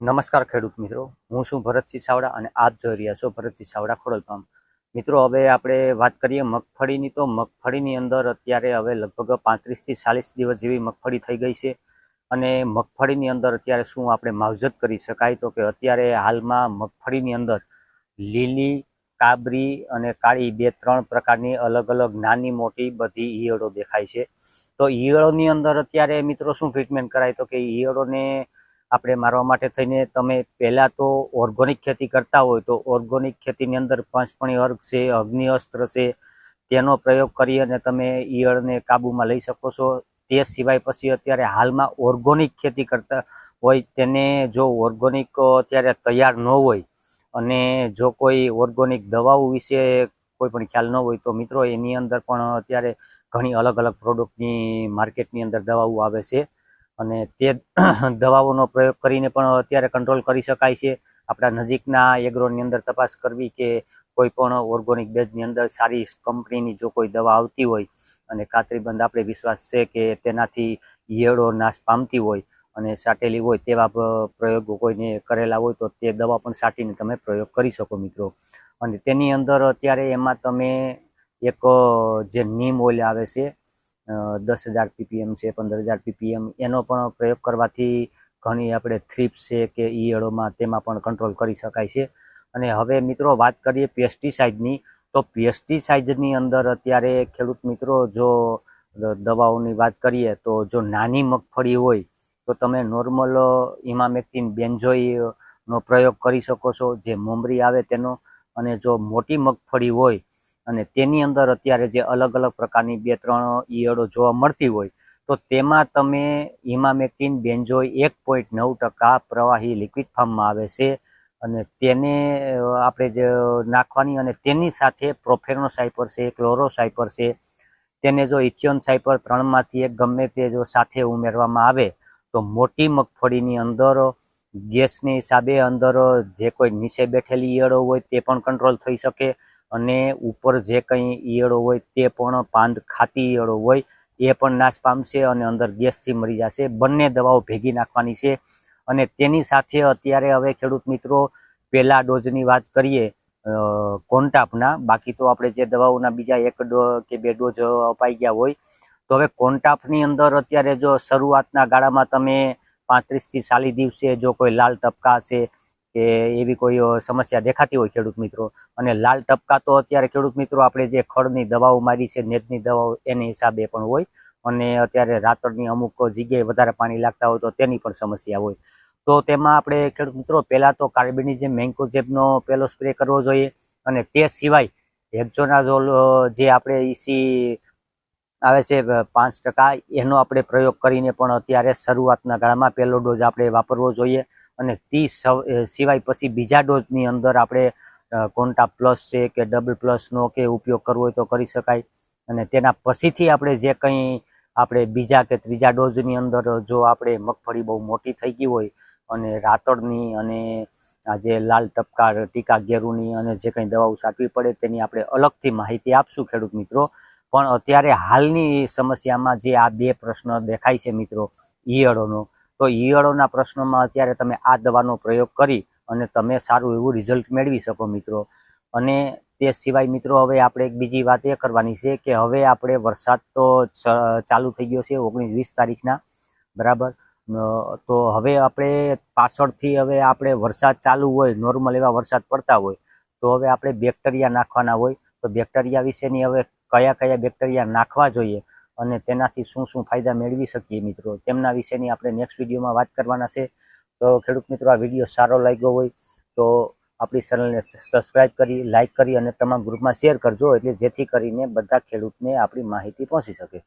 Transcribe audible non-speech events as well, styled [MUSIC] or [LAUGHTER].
નમસ્કાર ખેડૂત મિત્રો. હું છું ભરતસિંહ સાવડા અને આપ જોઈ રહ્યા છો ભરતસિંહ સાવડા ખોડલ ફાર્મ મિત્રો, હવે આપણે વાત કરીએ મગફળીની. તો મગફળીની અંદર અત્યારે હવે લગભગ પાંત્રીસથી ચાલીસ દિવસ જેવી મગફળી થઈ ગઈ છે. અને મગફળીની અંદર અત્યારે શું આપણે માવજત કરી શકાય? તો કે અત્યારે હાલમાં મગફળીની અંદર લીલી, કાબરી અને કાળી બે ત્રણ પ્રકારની અલગ અલગ નાની મોટી બધી ઈયળો દેખાય છે. તો ઈયળોની અંદર અત્યારે મિત્રો શું ટ્રીટમેન્ટ કરાય? તો કે ઈયળોને આપણે મારવા માટે થઈને તમે પહેલાં તો ઓર્ગોનિક ખેતી કરતા હોય તો ઓર્ગોનિક ખેતીની અંદર પંચપણી અર્ગ છે, અગ્નિ અસ્ત્ર છે, તેનો પ્રયોગ કરી અને તમે ઈયળને કાબૂમાં લઈ શકો છો. તે સિવાય પછી અત્યારે હાલમાં ઓર્ગોનિક ખેતી કરતા હોય તેને જો ઓર્ગોનિક અત્યારે તૈયાર ન હોય અને જો કોઈ ઓર્ગોનિક દવાઓ વિશે કોઈ પણ ખ્યાલ ન હોય તો મિત્રો એની અંદર પણ અત્યારે ઘણી અલગ અલગ પ્રોડક્ટની માર્કેટની અંદર દવાઓ આવે છે. અને તે [CLEARS THROAT] દવાઓનો પ્રયોગ કરીને પણ અત્યારે કંટ્રોલ કરી શકાય છે. આપણા નજીકના એગ્રોની અંદર તપાસ કરવી કે કોઈ પણ ઓર્ગોનિક બેઝની અંદર સારી કંપનીની જો કોઈ દવા આવતી હોય અને ખાતરીબંધ આપણે વિશ્વાસ છે કે તેનાથી ઈયળો નાશ પામતી હોય અને સાટેલી હોય તેવા પ્રયોગો કોઈને કરેલા હોય તો તે દવા પણ સાટીને તમે પ્રયોગ કરી શકો મિત્રો. અને તેની અંદર અત્યારે એમાં તમે એક જે નીમ ઓઇલ આવે છે દસ હજાર પીપીએમ છે, પંદર હજાર પીપીએમ, એનો પણ પ્રયોગ કરવાથી ઘણી આપણે થ્રીપ્સ છે કે ઈયળોમાં તેમાં પણ કંટ્રોલ કરી શકાય છે. અને હવે મિત્રો વાત કરીએ પેસ્ટિસાઇડની, તો પેસ્ટિસાઇડની અંદર અત્યારે ખેડૂત મિત્રો જો દવાઓની વાત કરીએ તો જો નાની મગફળી હોય, તો તમે નોર્મલ ઇમામેક્ટિન બેન્ઝોઈ નો પ્રયોગ કરી શકો છો, જે મોમરી આવે તેનો. અને જો મોટી મગફળી હોય અને તેની અંદર અત્યારે જે અલગ અલગ પ્રકારની બે ત્રણ ઈયળો જોવા મળતી હોય, તો તેમાં તમે ઇમામેક્ટિન બેન્ઝોઈ એક પોઈન્ટ નવ ટકા પ્રવાહી લિક્વિડ ફોર્મમાં આવે છે. અને તેને આપણે જે નાખવાની અને તેની સાથે પ્રોફેનો સાયપર છે ક્લોરો સાયપર છે, તેને જો ઇથિયોન સાયપર ત્રણમાંથી એક ગમે તે જો સાથે ઉમેરવામાં આવે, તો મોટી મગફળીની અંદર, ગેસની હિસાબે અંદર જે કોઈ નીચે બેઠેલી ઈયળો હોય તે પણ કંટ્રોલ થઈ શકે. અને ઉપર જે કંઈ ઈયળો હોય તે પણ પાંદ ખાતી ઈયળો હોય, એ પણ નાશ પામશે અને અંદર ગેસથી મરી જશે. બંને દવાઓ ભેગી નાખવાની છે. અને તેની સાથે અત્યારે હવે ખેડૂત મિત્રો, પહેલા ડોઝની વાત કરીએ કોન્ટાપના. બાકી તો આપણે જે દવાઓના બીજા એક ડો, કે બે ડોઝ અપાઈ ગયા હોય, તો હવે કોન્ટાપની અંદર અત્યારે જો શરૂઆતના ગાળામાં તમે પાંત્રીસથી ચાલીસ દિવસે જો કોઈ લાલ ટપકા હશે કે એવી કોઈ સમસ્યા દેખાતી હોય ખેડૂત મિત્રો? અને લાલ ટપકા તો અત્યારે ખેડૂત મિત્રો આપણે જે ખડની દવાઓ મારી છે, નેટની દવાઓ એની હિસાબે પણ હોય. અને અત્યારે રાતરની અમુક જગ્યાએ વધારે પાણી લાગતા હોય તો તેની પણ સમસ્યા હોય. તો તેમાં આપણે ખેડૂત મિત્રો, પહેલાં તો કાર્બેનિઝમ મેન્કોઝેબનો પહેલો સ્પ્રે કરવો જોઈએ. અને તે સિવાય હેક્ઝોનાઝોલ જે આપણે ઈસી આવે છે પાંચ ટકા, એનો આપણે પ્રયોગ કરીને પણ અત્યારે શરૂઆતના ગાળામાં પહેલો ડોઝ આપણે વાપરવો જોઈએ. અને તી સિવાય પછી બીજા ડોઝની અંદર આપણે કોન્ટા પ્લસ છે કે ડબલ પ્લસનો કે ઉપયોગ કરવો હોય તો કરી શકાય. અને તેના પછીથી આપણે જે કંઈ આપણે બીજા કે ત્રીજા ડોઝની અંદર જો આપણે મગફળી બહુ મોટી થઈ ગઈ હોય અને રાતળની અને આ જે લાલ ટપકા, ટીકા ગેરુની અને જે કંઈ દવાઓ છાંટવી પડે તેની આપણે અલગથી માહિતી આપશું ખેડૂત મિત્રો. પણ અત્યારે હાલની સમસ્યામાં જે આ બે પ્રશ્ન દેખાય છે મિત્રો, ઈયળોનો તો ઈયળોના પ્રશ્નોમાં અત્યારે તમે આ દવાનો પ્રયોગ કરી અને તમે સારું એવું રિઝલ્ટ મેળવી શકો મિત્રો. અને તે સિવાય મિત્રો હવે આપણે એક બીજી વાત એ કરવાની છે કે હવે આપણે વરસાદ તો ચાલુ થઈ ગયો છે ઓગણીસ વીસ તારીખના, બરાબર? તો હવે આપણે પાછળથી હવે આપણે વરસાદ ચાલુ હોય નોર્મલ એવા વરસાદ પડતા હોય, તો હવે આપણે બેક્ટેરિયા નાખવાના હોય. તો બેક્ટેરિયા વિશેની હવે કયા કયા બેક્ટેરિયા નાખવા જોઈએ? અને તેનાથી શું શું ફાયદા મેળવી શકીએ મિત્રો? તેમના વિશેની આપણે નેક્સ્ટ વિડીયોમાં વાત કરવાના છે. તો ખેડૂત મિત્રો, આ વીડિયો સારો લાગ્યો હોય તો આપણી ચેનલને સબસ્ક્રાઈબ કરી લાઇક કરી અને તમામ ગ્રુપમાં શેર કરજો, એટલે જેથી કરીને બધા ખેડૂતને આપણી માહિતી પહોંચી શકે.